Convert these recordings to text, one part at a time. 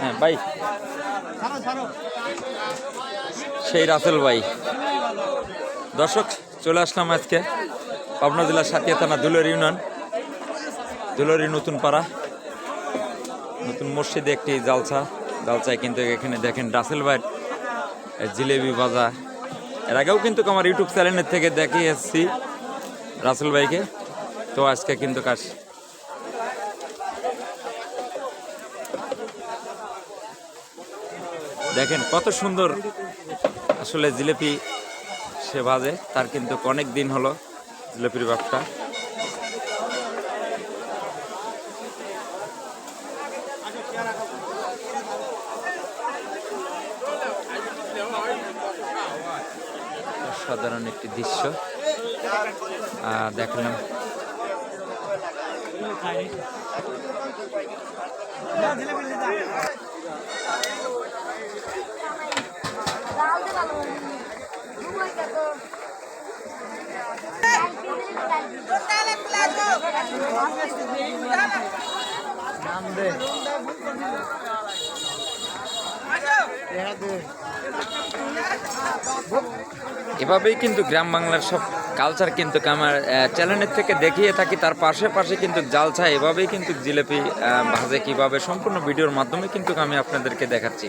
হ্যাঁ ভাই। সেই রাসেল ভাই। দর্শক চলে আসলাম আজকে পাবনা জেলার সাতিয়া থানা দুলের ইউনিয়ন। দুলেরই নতুন পাড়া। নতুন মসজিদে একটি জালসা। জালসায় কিন্তু এখানে দেখেন রাসেল ভাইয়ের জিলেবি ভাজা। এর আগেও কিন্তু আমার ইউটিউব চ্যানেলের থেকে দেখে এসেছি রাসেল ভাইকে। তো আজকে কিন্তু কাজ দেখেন কত সুন্দর আসলে জিলেপি সে ভাজে, তার কিন্তু অনেক দিন হলো জিলেপির ব্যবসা সাধারণ একটি দৃশ্য। দেখলাম। এভাবেই কিন্তু গ্রাম বাংলার সব কালচার কিন্তু আমার চ্যানেলের থেকে দেখিয়ে থাকি, তার পাশে পাশে কিন্তু জালছা এভাবেই কিন্তু জিলেপি ভাজে কীভাবে, সম্পূর্ণ ভিডিওর মাধ্যমে কিন্তু আমি আপনাদেরকে দেখাচ্ছি।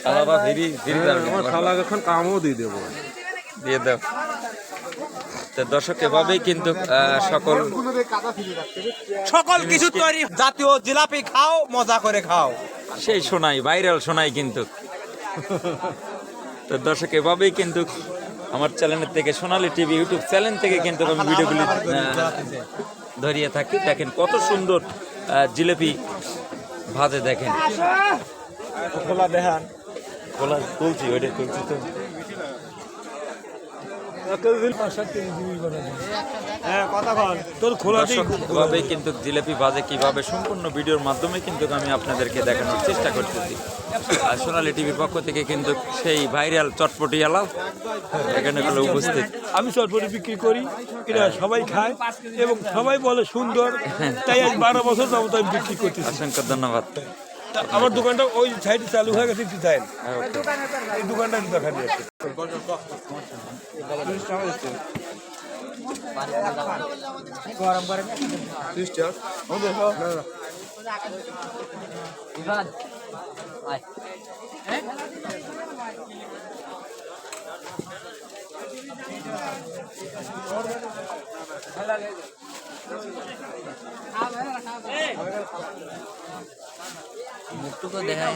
সালাবা ফিরি ফিরি আমার শালা এখন কামও দিয়ে দেবো। দিয়ে দাও। তো দর্শক এভাবেই কিন্তু সকল সকল কিছু তৈরি। জাতীয় জিলাপি খাও মজা করে খাও। সেই শোনাই ভাইরাল শোনাই কিন্তু। তো দর্শক এভাবেই কিন্তু আমার চ্যানেলের থেকে সোনালি টিভি ইউটিউব চ্যানেল থেকে কিন্তু আমি ভিডিওগুলি ধরিয়ে থাকি। দেখেন কত সুন্দর আহ, জিলেপি ভাজে দেখেন। খোলা দেখান। খোলা তুলছি ওইটা তুলছি তো হ্যাঁ কথা বল। তোর খোলা কিন্তু জিলেপি ভাজে কীভাবে সম্পূর্ণ ভিডিওর মাধ্যমে কিন্তু আমি আপনাদেরকে দেখানোর চেষ্টা করতেছি। আর সোনালী টিভির পক্ষ থেকে কিন্তু সেই ভাইরাল চটপটিয়ালা এখানে হলো উপস্থিত। আমি চটপটি বিক্রি করি এটা সবাই খায় এবং সবাই বলে সুন্দর। তাই আজ বারো বছর যাবত আমি বিক্রি করতেছি। অসংখ্য ধন্যবাদ। আমার দোকানটা ওই সাইডে চালু হয়ে গেছে ডিজাইন এই দোকানটা দেখা দিয়েছে মুখটুকু দেখায়